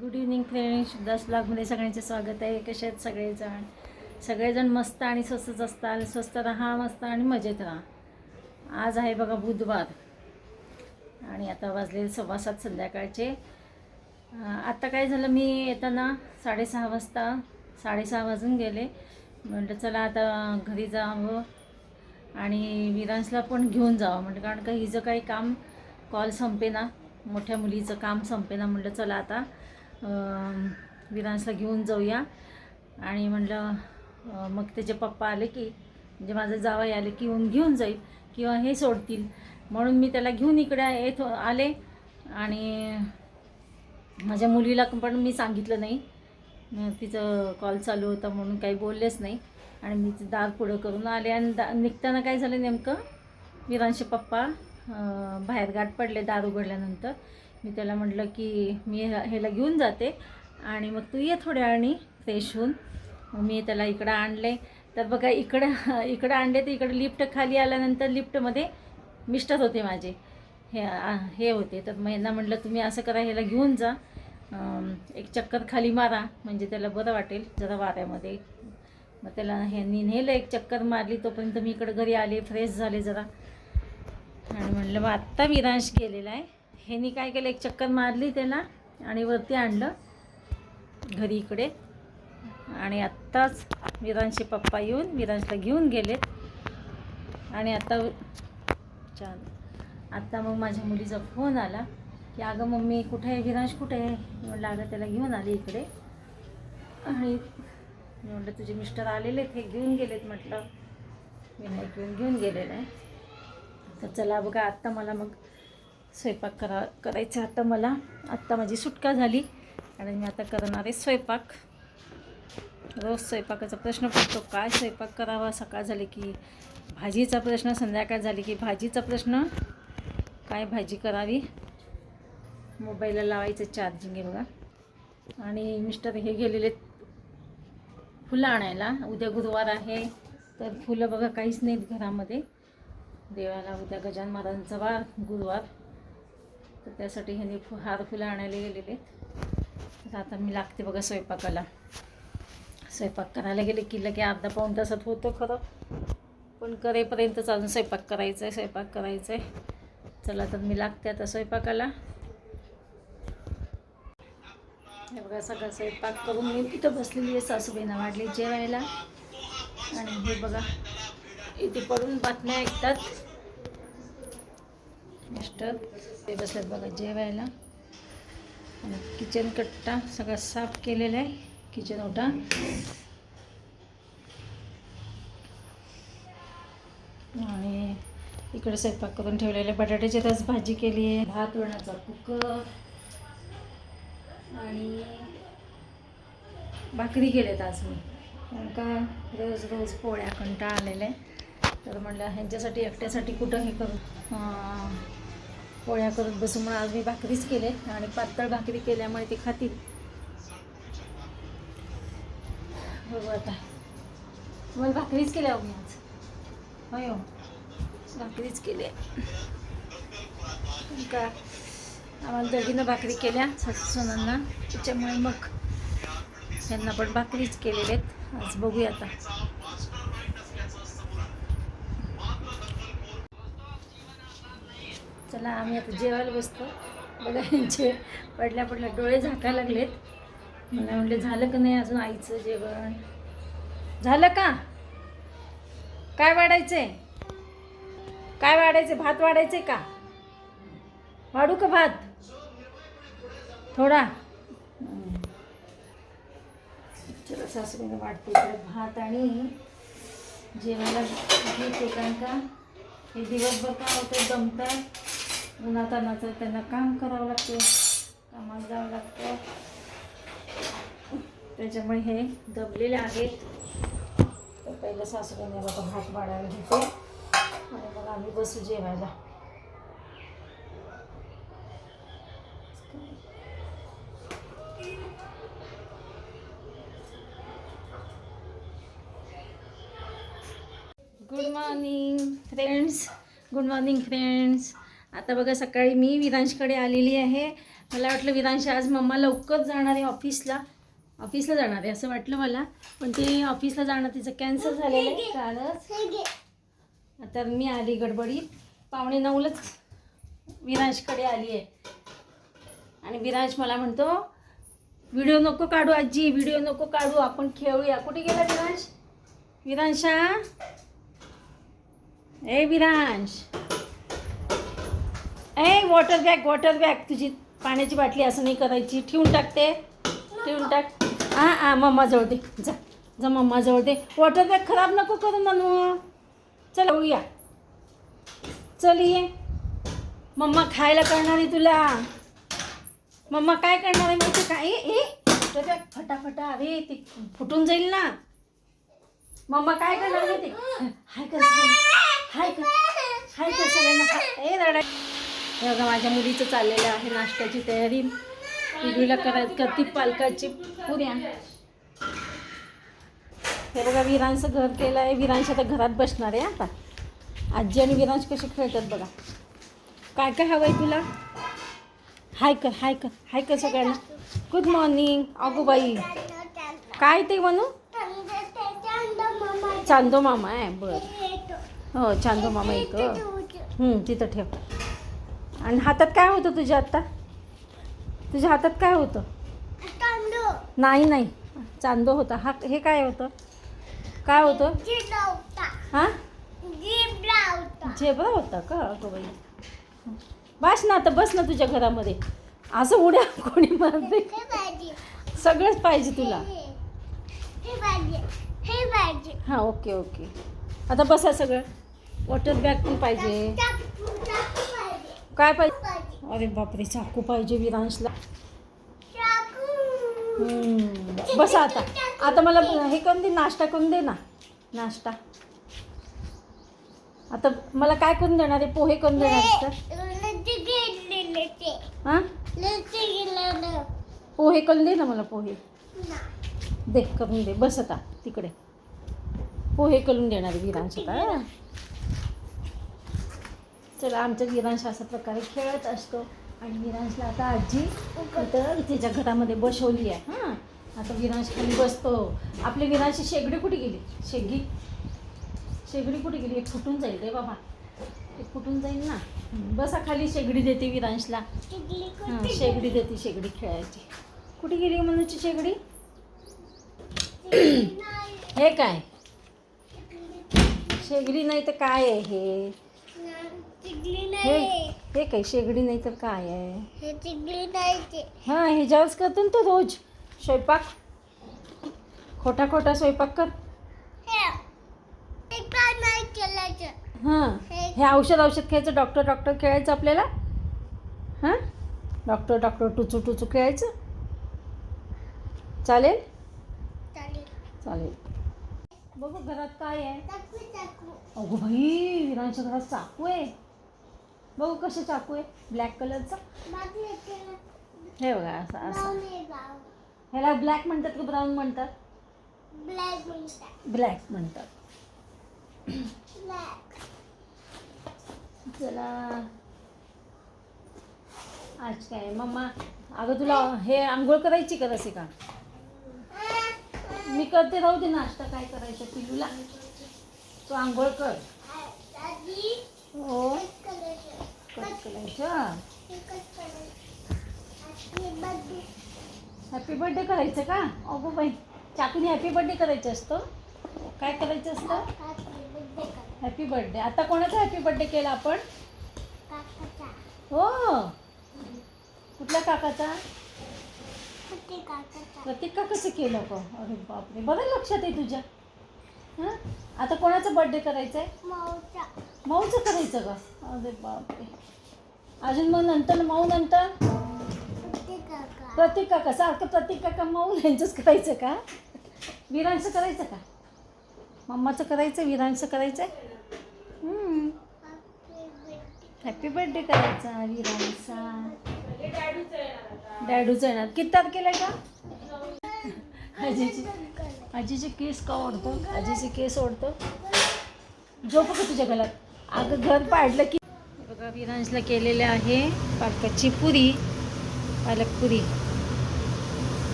Good evening friends Das ब्लॉगमध्ये सगळ्यांचे स्वागत आहे. कसे आहेत सगळेजण? सगळेजण मस्त आणि स्वस्तच असतात. स्वस्त राहा मस्त आणि मजेत राहा. आज आहे बघा बुधवार. आणि आता वाजले सव्वा सात संध्याकाळचे. आत्ता काय झालं मी येताना साडेसहा वाजता साडेसहा वाजून गेले. म्हटलं चला आता घरी जावं आणि विरांसला पण घेऊन जावं. म्हटलं कारण का हिचं काही काम कॉल संपेना. मोठ्या मुलीचं काम संपेना. म्हटलं चला आता. विरांशला विरांसला घेऊन जाऊया. आणि म्हटलं मग त्याचे पप्पा आले की म्हणजे माझं जावई आले की येऊन घेऊन जाईल किंवा हे सोडतील. म्हणून मी त्याला घेऊन इकडे येत आले. आणि माझ्या मुलीला पण मी सांगितलं नाही. तिचं कॉल चालू होता म्हणून काही बोललेच नाही. आणि मी ते दार पुढं करून आले. आणि दा निघताना काय झालं नेमकं? विरांशी पप्पा बाहेर गाठ पडले दार उघडल्यानंतर. मी त्याला म्हटलं की मी ह्याला घेऊन जाते आणि मग तू ये थोड्या वेळाने फ्रेश होऊन. मग मी त्याला इकडं आणले. तर बघा इकडं इकडं आणले तर इकडं लिफ्ट खाली आल्यानंतर लिफ्टमध्ये मिस्टर होते माझे. हे हे होते. तर मग यांना म्हटलं तुम्ही असं करा ह्याला घेऊन जा. एक चक्कर खाली मारा. म्हणजे त्याला बरं वाटेल जरा वाऱ्यामध्ये. मग त्याला ह्यांनी नेलं एक चक्कर मारली. तोपर्यंत मी इकडं घरी आले फ्रेश झाले जरा. आणि म्हणलं मग आत्ता विरांश गेलेला आहे. ह्यानी काय केलं एक चक्कर मारली त्याला आणि वरती आणलं घरी इकडे. आणि आत्ताच विरांशचे पप्पा येऊन विरांशला घेऊन गेलेत आणि आता छान आत्ता मग माझ्या मुलीचा फोन आला की अगं मम्मी कुठे आहे? विरांश कुठे आहे? म्हणलं म्हटलं अगं त्याला घेऊन आली इकडे. आणि म्हटलं तुझे मिस्टर आलेले आहेत हे घेऊन गेलेत. म्हटलं विनायक घेऊन घेऊन गेलेलं आहे. तर चला बघा आत्ता मला मग स्वयंपाक करा करायचा आता मला. आत्ता माझी सुटका झाली आणि मी आता करणार आहे स्वयंपाक. रोज स्वयंपाकाचा प्रश्न पडतो काय स्वयंपाक करावा? सकाळ झाली की भाजीचा प्रश्न संध्याकाळ झाली की भाजीचा प्रश्न. काय भाजी करावी? मोबाईलला लावायचं चार्जिंग आहे बघा. आणि मिस्टर हे गेलेले फुलं आणायला. उद्या गुरुवार आहे तर फुलं बघा काहीच नाहीत घरामध्ये. देवाला उद्या गजान महाराजांचा वार गुरुवार. तर त्यासाठी ह्यांनी फु हार फुलं आणायला गेलेले तर आता मी लागते बघा स्वयंपाकाला. स्वयंपाक करायला गेले की लगे अर्धा पाऊण तासात होतं खरं. पण करेपर्यंतच अजून स्वयंपाक करायचा आहे स्वयंपाक करायचा आहे चला तर मी लागते आता स्वयंपाकाला. हे बघा सगळा स्वयंपाक करून मी तिथं बसलेली आहे सासूबाईंना वाढली जेवायला. आणि हे बघा इथे पडून बातम्या ऐकतात. मिस्टर ते बसलेत बघा जेवायला. आणि किचन कट्टा सगळा साफ केलेला आहे किचन ओटा. आणि इकडे स्वयंपाक करून ठेवलेले बटाट्याची तास भाजी केली आहे भात वळणाचा कुकर. आणि भाकरी केल्यात आज मी. कारण का रोज रोज पोळ्या कंटा आलेल्या आहे. तर म्हणलं ह्यांच्यासाठी एकट्यासाठी कुठं हे करू? पोळ्या करत बसू म्हणून आज मी भाकरीच केले आणि पातळ भाकरी केल्यामुळे ते खातील. बघू आता. मला भाकरीच केल्या हो मी आज. होय हो. भाकरीच केल्या का? आम्हाला दोघींना भाकरी केल्या सासू सुनांना. त्याच्यामुळे मग त्यांना पण भाकरीच केलेले आहेत आज बघूया आता. चला आम्ही आता जेवायला बसतो. बघा यांचे पडल्या पडल्या डोळे झाकायला लागलेत. मला म्हटलं झालं का नाही अजून आईचं जेवण? झालं का? काय वाढायचंय? काय वाढायचं भात वाढायचंय का? वाढू का भात? थोडा. चला सासूबाईने वाटते भात आणि जेवायला घेते कारण का हे दिवसभर काय होतं जमतात उन्हातानाचं त्यांना काम करावं लागतं कामाला जावं लागतं. त्याच्यामुळे हे दबलेले आहेत. तर पहिलं सासूबाईने बघा भात वाढायला घेते. आणि मग आम्ही बसू जेवायला. Good morning friends good morning friends आता बघा सकाळी मी विधांशकडे आलेली आहे. मला वाटलं विधांश आज मम्मा लवकर जाणार आहे ऑफिसला. ऑफिसला जाणार आहे असं वाटलं मला. पण ते ऑफिसला जाणं तिचं कॅन्सल झालेलं आहे कालच. तर मी आली गडबडीत. पावणे नऊलाच विरांशकडे आली आहे. आणि विरांश मला म्हणतो व्हिडिओ नको काढू आजी व्हिडिओ नको काढू आपण खेळूया. कुठे गेला विरांश विरांशा ए विरांश ए वॉटर बॅग वॉटर बॅग तुझी पाण्याची बाटली असं नाही करायची. ठेवून टाकते ठेवून टाक. हां हां मम्माजवळ दे. जा. जा मम्माजवळ दे. वॉटर बॅग खराब नको करू म्हणू चल येऊया. चल ये. मम्मा खायला करणार आहे तुला. मम्मा काय करणार आहे माहिती काय ए ए. बॅग फटाफटा अरे ते फुटून जाईल ना. मम्मा काय करणार आहे माहिती हाय कर हाय कर हाय कर सगळ्यांना? ए रडा हे बघा माझ्या मुलीचं चाललेलं आहे नाश्त्याची तयारी. इडलीला कराय करती पालकाची पुऱ्या. हे बघा विरांचं घर केलं आहे. विरांश आता घरात बसणार आहे आता. आजी आणि विरांश कसे खेळतात बघा. काय काय हवं आहे तुला? हाय कर हाय कर हाय कर सगळ्यांना. गुड मॉर्निंग अगो बाई काय ते म्हणू चांदो मामा आहे बरं. हो चांदो मामा एक तिथं ठेव. आणि हातात काय होतं तुझ्या आत्ता? तुझ्या हातात काय होतं? नाही नाही. चांदो होता. हा हे काय होतं? काय होतं? हां? झेब्रा होता. का? अगं बाई. बस ना आता बस ना तुझ्या घरामध्ये. असं उड्या कोणी मारते सगळंच पाहिजे तुला. हां ओके ओके. आता बसा सगळं. वॉटर बॅग पण पाहिजे. काय पाहिजे. अरे बापरे चाकू पाहिजे विरांशला. बसा आता. आता मला हे करून दे नाश्ता करून दे ना. नाश्ता. आता मला काय करून देणार आहे? पोहे करून देणार हां पोहे करून दे ना मला पोहे. दे करून दे. बस आता तिकडे. पोहे करून देणार आहे विरांश आता चला आमच्या विरांश अशा प्रकारे खेळत असतो. आणि विरांशला आता आजी तर तिच्या घरामध्ये बसवली आहे हां. आता विरांश खाली बसतो. आपली विरांशी शेगडी कुठे गेली? शेगी शेगडी कुठे गेली? एक फुटून जाईल रे बाबा. एक फुटून जाईल ना. बसा खाली शेगडी देते विरांशला हां शेगडी देते शेगडी खेळायची. कुठे गेली हो मनूची शेगडी? हे काय? शेगडी नाही तर काय आहे हे? हे हे काय शेगडी नाही तर काय आहे? हां ह्याच्यावरच करतो ना तो रोज. स्वयंपाक. खोटा खोटा स्वयंपाक कर. हां हे औषध औषध खेळायचं डॉक्टर डॉक्टर खेळायचं आपल्याला? हां? डॉक्टर डॉक्टर टुचू टुचू खेळायचं? चालेल? चालेल. बघू घरात काय आहे. अगो भाई विरांच्या घरात चाकू आहे. बघू कसं चाकू आहे. ब्लॅक कलरचा हे बघा असं असं. ह्याला ब्लॅक म्हणतात की ब्राऊन म्हणतात? ब्लॅक म्हणतात. चला. आज काय? मम्मा अगं तुला हे आंघोळ करायची का तसे का? मी करते राहू दे नाश्ता. काय करायचं पिलूला? तू आंघोळ कर. हो. कट करायचं हॅपी बर्थडे करायचं का? अगो बाई चाकूने हॅपी बर्थडे करायचं असतं. काय करायचं असतं? हॅपी बर्थडे आता कोणाचा हॅपी बर्थडे केला आपण? हो. कुठल्या काकाचा? प्रत्येक काकाचं केलं का अरे बापरे. बरं लक्षात आहे तुझ्या. हां? आता कोणाचा बर्थडे करायचा आहे माऊचं करायचं का अरे बापरे. अजून मग नंतर माऊ नंतर? प्रतीक काका सारखं प्रतीक काका माऊ यांचंच करायचं का? विरांचं करायचं का? मम्माचं करायचं विरांचं करायचं हॅपी बर्थडे करायचा विरांचा. डॅडूचं येणार. किती तारखेला आहे का? आजीची आजीचे केस का ओढतो? आजीचे केस ओढतो? झोप का तुझ्या घरात अगं घर पाडलं की बघा विरांशला केलेले आहे पालकाची पुरी पालक पुरी.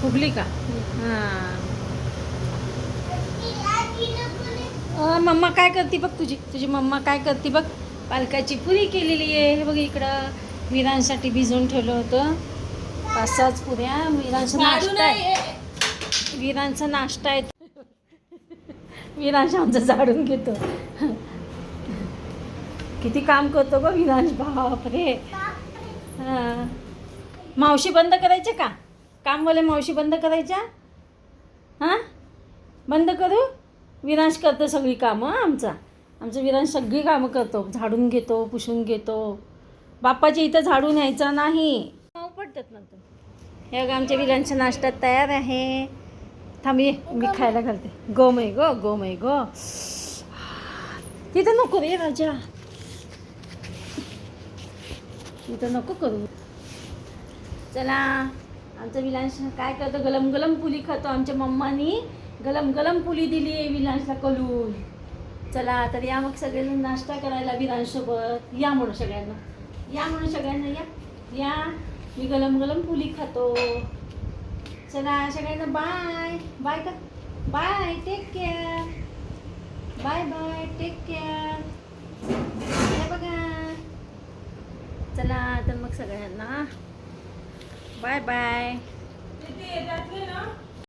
फुगली का? हां. मम्मा काय करते बघ तुझी? तुझी मम्मा काय करते बघ? पालकाची पुरी केलेली आहे. हे बघ इकडं विरांसाठी भिजवून ठेवलं होतं. पाच सहाच पुऱ्या विरांचा नाश्ता आहे. विरांचा नाश्ता आहे. विरांश आमचं झाडून घेतो. किती काम करतो ग विरांश बापरे. हां. मावशी बंद करायचे का? कामवाले मावशी बंद करायच्या? हां? बंद करू? विनाश करतो सगळी कामं आमचा. आमचं विरांश सगळी कामं करतो. झाडून घेतो पुसून घेतो. बाप्पाच्या इथं झाडून यायचा नाही. पडतात नंतर हे बघा आमच्या विरांचा नाश्ता तयार आहे. थांब ये. मी खायला घालते. गोमय गो गोमय गो. तिथं नको रे राजा. तिथं नको करू. चला आमचा विलांश काय करतो? गलम गलम पुली खातो आमच्या मम्मानी. गलम गलम पुली दिली आहे विलांशला कलून. चला तर या मग सगळेजण नाश्ता करायला विलांशसोबत. या म्हणून सगळ्यांना. या म्हणून सगळ्यांना या. या. मी गलम गलम पुली खातो. चला सगळ्यांना बाय बाय का? Bye take care bye bye take care बघा. चला तर मग सगळ्यांना. Bye bye